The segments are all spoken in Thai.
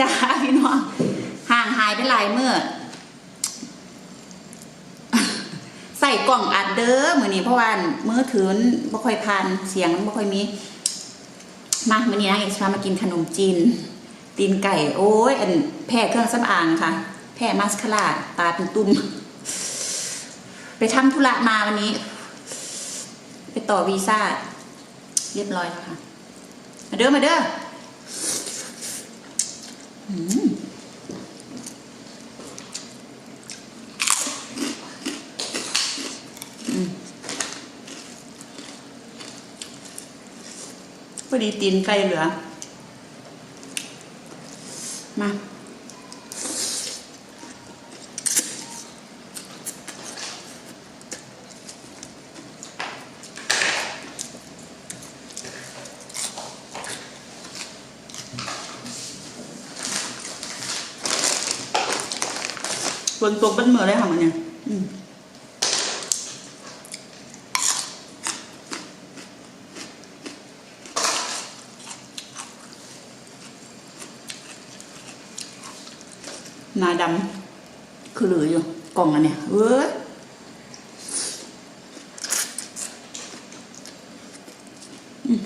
จ้าพี่น้องห่างหายไปหลายเมื่อใส่กล่องอัดเด้อมือนี้เพราะว่ามือถือนบ่ค่อยพันเสียงมันบ่ค่อยมีมามือนี้นะเอกชามากินขนมจีนตีนไก่ โอ้ยอันแพ้เครื่องสำอางค่ะ แพ้มาสคาร่าตาเป็นตุ่มไปทำธุระมาวันนี้ ไปต่อวีซ่า เรียบร้อยแล้วค่ะ มาเด้อมาเด้อ พอดีตีนไก่เหลือ มา ฝนตกเป็นเมื่อเลยค่ะมันเนี่ยอืมหนาดำคือเหลืออยู่กล่องอันเนี่ยเอ้ยอืม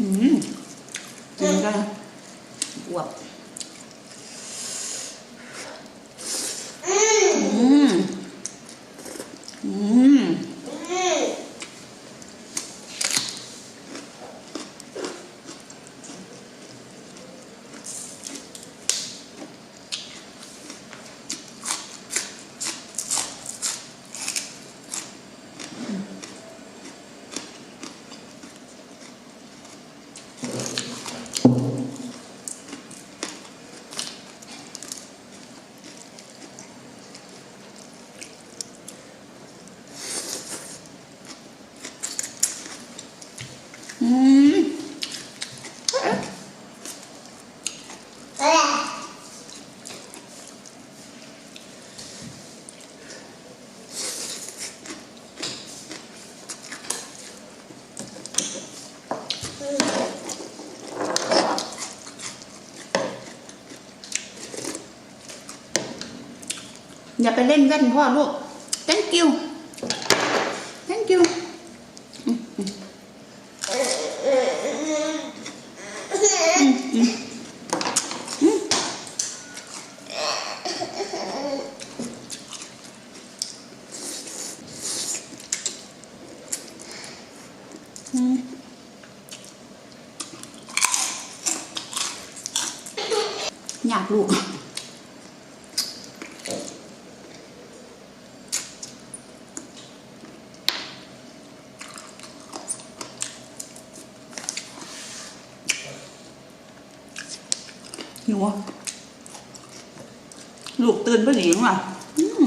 อืมกินกันอวบอืมอืม อืมอย่าไปเล่นแว่นพ่อลูก thank you thank you อืมอยากลูก หิวอะ ลูกตื่นไปหนิว่ะอืม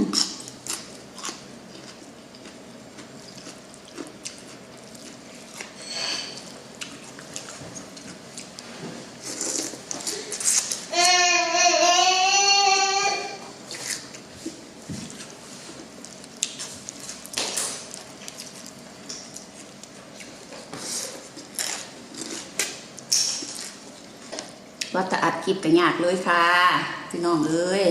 ว่าจะอัดคลิปกันยากเลยค่ะพี่น้องเอ้ย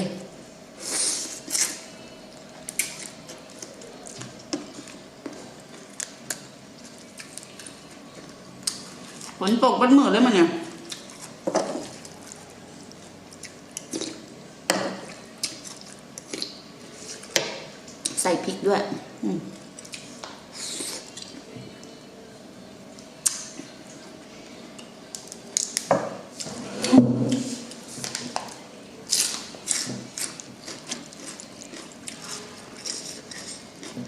ฝนตกเป็นมือเลยมันเนี่ยใส่พริกด้วย อืม พรุ่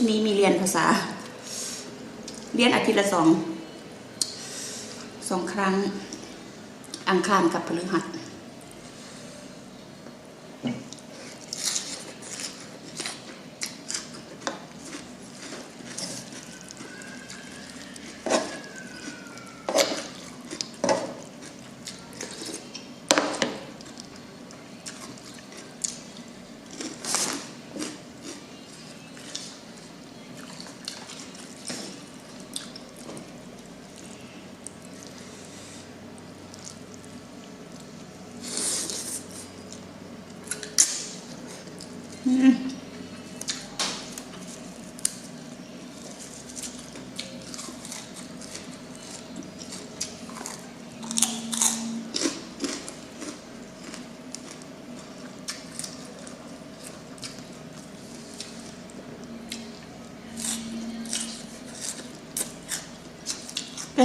งนี้มีเรียนภาษา เรียนอาทิตย์ละสอง สองครั้ง อังคารกับพฤหัส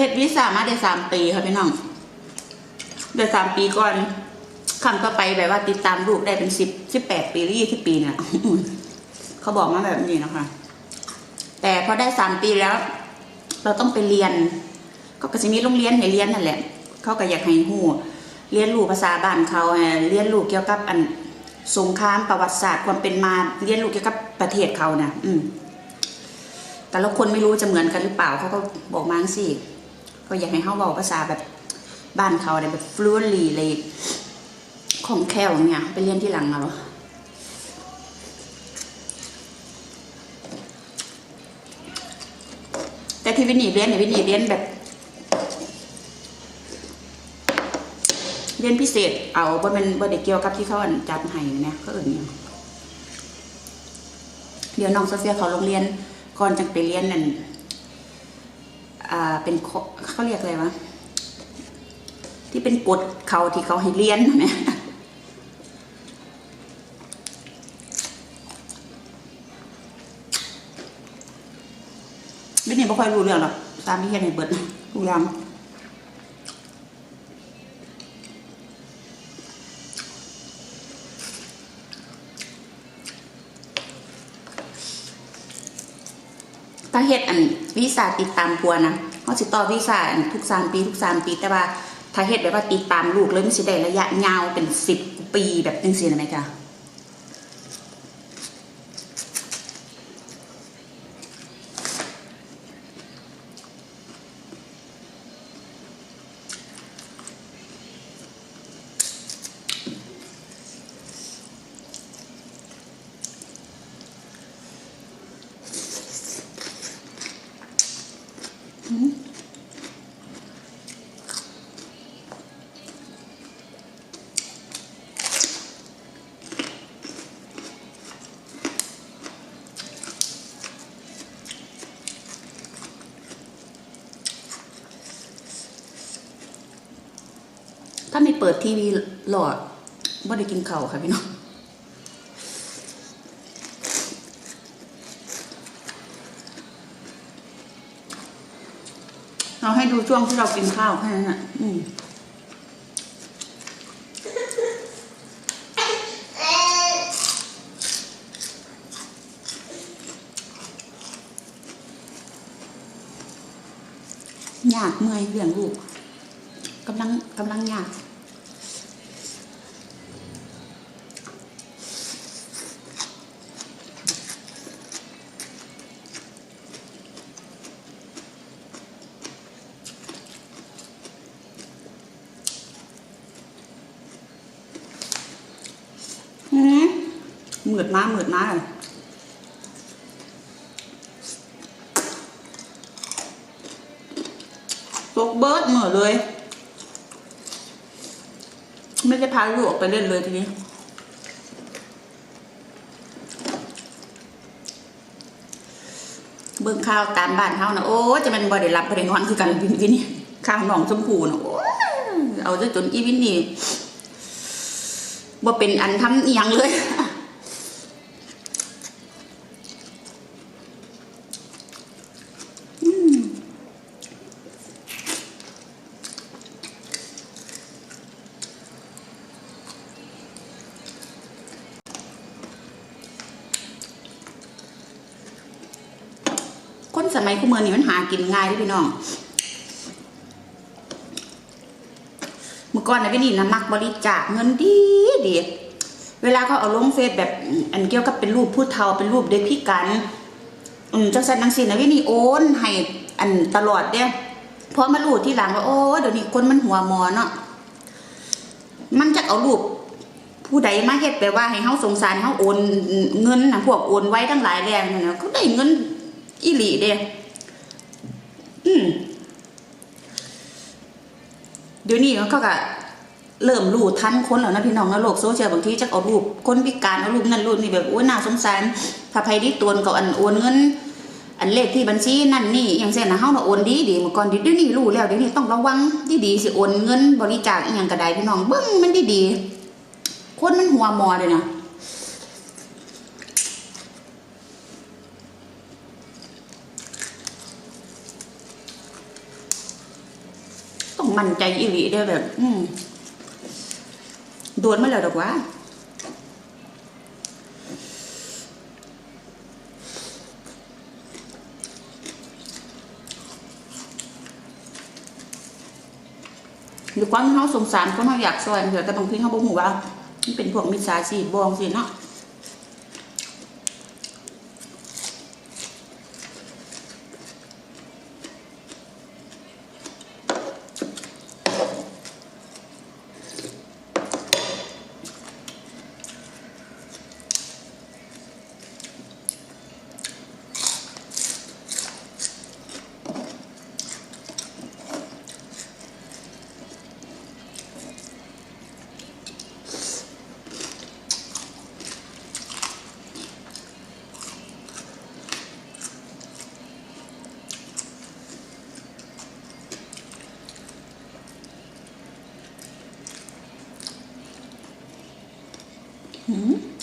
ดวีซ่ามาได้สามปีค่ะพี่น้องได้สามปีก่อนคำต่อไปแบบว่าติดตามลูกได้เป็นสิบสิบแปดปีหรือยี่สิบปีเนี่ยเขาบอกมาแบบนี้นะคะ แต่พอได้สามปีแล้ว เราต้องไปเรียน ก็กระสิมีโรงเรียนให้เรียนนั่นแหละ เขาก็อยากให้หูเรียนรู้ภาษาบ้านเขาให้เรียนรู้เกี่ยวกับอันสงครามประวัติศาสตร์ความเป็นมาเรียนรู้เกี่ยวกับประเทศเขานะอืมแต่ละคนไม่รู้จะเหมือนกันหรือเปล่าเขาก็บอกมาสิ ก็อยากให้เขาบอกภาษาแบบบ้านเขาเนี่ยแบบฟลูนลีเลยของแคล่วเนี่ยไปเรียนที่หลังเอาแต่ที่วินีเรียนเนี่ยวินีเรียนแบบ เรียนพิเศษ เอาบ่เป็นบ่ได้เกี่ยวกับที่เขาจัดให้นะเขาเอื่นเนี่ยเดี๋ยวน้องโซเฟียเขาโรงเรียนก่อนจะไปเรียนนั่น เป็นข้อเขาเรียกอะไรวะที่เป็นกฎเขาที่เขาให้เรียนนะแม่ไม่เนี่ยไม่ค่อยรู้เรื่องหรอกตามที่เฮียนในเบิดรู้เรื่องาเฮ็ดอันวีซ่าติดตามพัวนะเขาสิต่อวีซ่าอันทุกสามปีทุกสามปี แต่ว่าถ้าเฮ็ดแบบว่าติดตามลูกเลยมันสิได้ระยะยาวเป็นสิบปีแบบจังซี่นะแม่จ้ะ เปิดทีวีหลอดไม่ได้กินข้าวค่ะพี่น้องเราให้ดูช่วงที่เรากินข้าวแค่นั้นอะ อืมยากเมื่อยเลี้ยงลูกกำลังกำลังยาก เหมือดมาเหมือดมาเลยตกเบิร์ดเหมือดเลย ไม่ได้พาลูกออกไปเล่นเลยทีนี้เบิ่งข้าวตามบ้านเฮานะโอ้จะเป็นบ่ได้รับบ่ได้นอนคือกันวินวินนี่ข้าวหนองชมพูนะโอ้เอาซะจนอีวินนี่บ่เป็นอันทำเอียงเลย สมัยคู่มือนี่มันหากินง่ายด้อพี่น้องเมื่อก่อนนะพี่นี่นะมักบริจาคเงินดีดีเวลาเขาเอาลงเฟซแบบอันเกี่ยวกับเป็นรูปผู้เฒ่าเป็นรูปเด็กพิการอืมจังสันนังสินะพี่นี่โอนให้อันตลอดเด้พอมารู้ที่หลังว่าโอ้เดี๋ยวนี้คนมันหัวมอเนาะมันจะเอารูปผู้ใดมาเฮ็ดแปลว่าให้เฮาสงสารเฮาโอนเงินนะพวกโอนไว้ทั้งหลายแรงนั่นน่ะเขาได้เงิน อีหลีเด้อืมเดี๋ยวนี้เขาก็เริ่มรู้ทันคนแล้วนะพี่น้องนะโลกโซเชียลบางทีจะเอารูปคนพิการเอารูปนั่นรูปนี่แบบโอ้ยน่าสงสารถ้าใครที่ตวนก็อันโอนเงิน อันเลขที่บัญชีนั่นนี่อย่างเช่นนะเฮาน่ะโอนดีดีเมื่อก่อนดีเดี๋ยวนี้รู้แล้วเดี๋ยวนี้ต้องระวังดีดีสิโอนเงินบริจาคอย่างกระไดพี่น้องเบิ้งมันดีดีคนมันหัวมอเลยนะต้อง มั่นใจอีหลีได้อแบบ อืมโดนมาแล้วดอกวะหรือความที่เขาสงสารคนเขาอยากซอยเถอะแต่บางทีเขาบอกหูว่ามันเป็นพวกมิจฉาชีพบองสิเนาะ ก็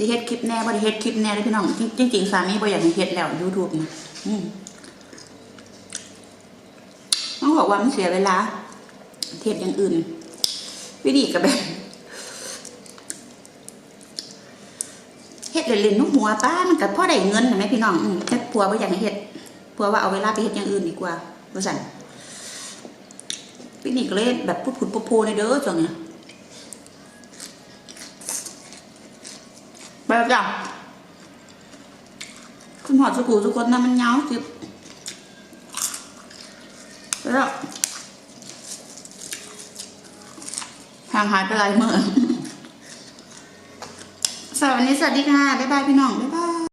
สิเฮ็ดคลิปแน่บ่ได้เฮ็ดคลิปแน่เลยพี่น้อง จริงจริงๆสามีบ่อยากให้เฮ็ดแล้ว YouTube นี่ต้องบอกว่ามันเสียเวลาเฮ็ดอย่างอื่น วิธีก็แบบเฮ็ดเล่นๆนุ่มหัวป้ามันก็พอได้เงินนะแม่พี่น้องอืมแต่ผัวบ่อยากให้เฮ็ดผัวว่าเอาเวลาไปเฮ็ดอย่างอื่นดีกว่าว่าซั่นพี่นี่ก็เลยแบบพูดผุดโพๆในเด้อจังเนี่ย ไปแล้วจ้ะคุณหอดสุกูทุกคนนะมันเงาจิบไปแล้วห่างหายไปหลายเมื่อสวัสดีสวัสดีค่ะ บ๊ายบายพี่น้อง บ๊ายบาย